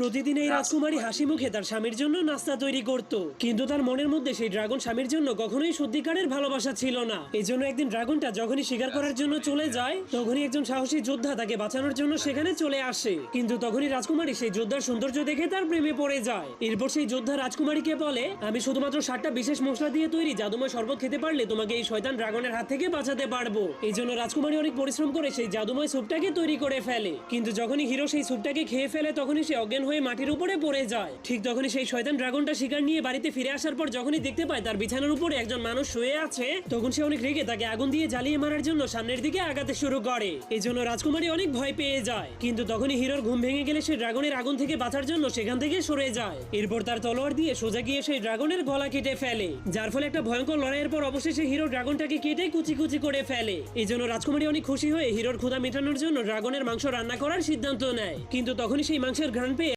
প্রতিদিন এই রাজকুমারী হাসি মুখে তার স্বামীর জন্য নাস্তা তৈরি করত। কিন্তু তার মনের মধ্যে সেই ড্রাগন স্বামীর জন্য কখনোই সত্যিকারের ভালোবাসা ছিল না। এই জন্য একদিন ড্রাগনটা যখনই শিকার করার জন্য চলে যায়, তখনই একজন সাহসী যোদ্ধা তাকে বাঁচানোর জন্য সেখানে চলে আসে। কিন্তু তখনই রাজকুমারী সেই যোদ্ধার সৌন্দর্য দেখে তার প্রেমে পড়ে যায়। এরপর সেই যোদ্ধা রাজকুমারীকে বলে, আমি শুধুমাত্র সাতটা বিশেষ মশলা দিয়ে তৈরি জাদুময় শরবত খেতে পারলে তোমাকে এই শয়তান ড্রাগনের হাত থেকে বাঁচাতে পারব। এই জন্য রাজকুমারী অনেক পরিশ্রম করে সেই জাদুময় স্যুপটাকে তৈরি করে ফেলে। কিন্তু যখনই হিরো সেই স্যুপটাকে খেয়ে ফেলে, তখনই সে অজ্ঞান হয়ে মাটির উপরে পড়ে যায়। ঠিক তখনই সেই শয়তান ড্রাগনটা শিকার নিয়ে বাড়িতে ফিরে আসার পর যখনই দেখতে পায় তার বিছানার উপরে একজন মানুষ শুয়ে আছে, তখন সে অনেক রেগে তাকে আগুন দিয়ে জ্বালিয়ে মারার জন্য সামনের দিকে আগাতে শুরু করে। এই জন্য রাজকুমারী অনেক ভয় পেয়ে যায়। কিন্তু তখনই হিরোর ঘুম ভেঙে গেলে সে ড্রাগনের আগুন থেকে বাঁচার জন্য সেখান থেকে সরে যায়। এরপর তার তলোয়ার দিয়ে সোজা গিয়ে সেই ড্রাগনের গলা কেটে ফেলে। যার ফলে একটা ভয়ঙ্কর লড়াইয়ের পর অবশেষে হিরো ড্রাগনটাকে কেটে কুচি কুচি করে ফেলে। এই জন্য রাজকুমারী অনেক খুশি হয়ে হিরোর ক্ষুদা মেটানোর জন্য ড্রাগনের মাংস রান্না করার সিদ্ধান্ত নেয়। কিন্তু তখনই সেই মাংসের ঘ্রাণ পেয়ে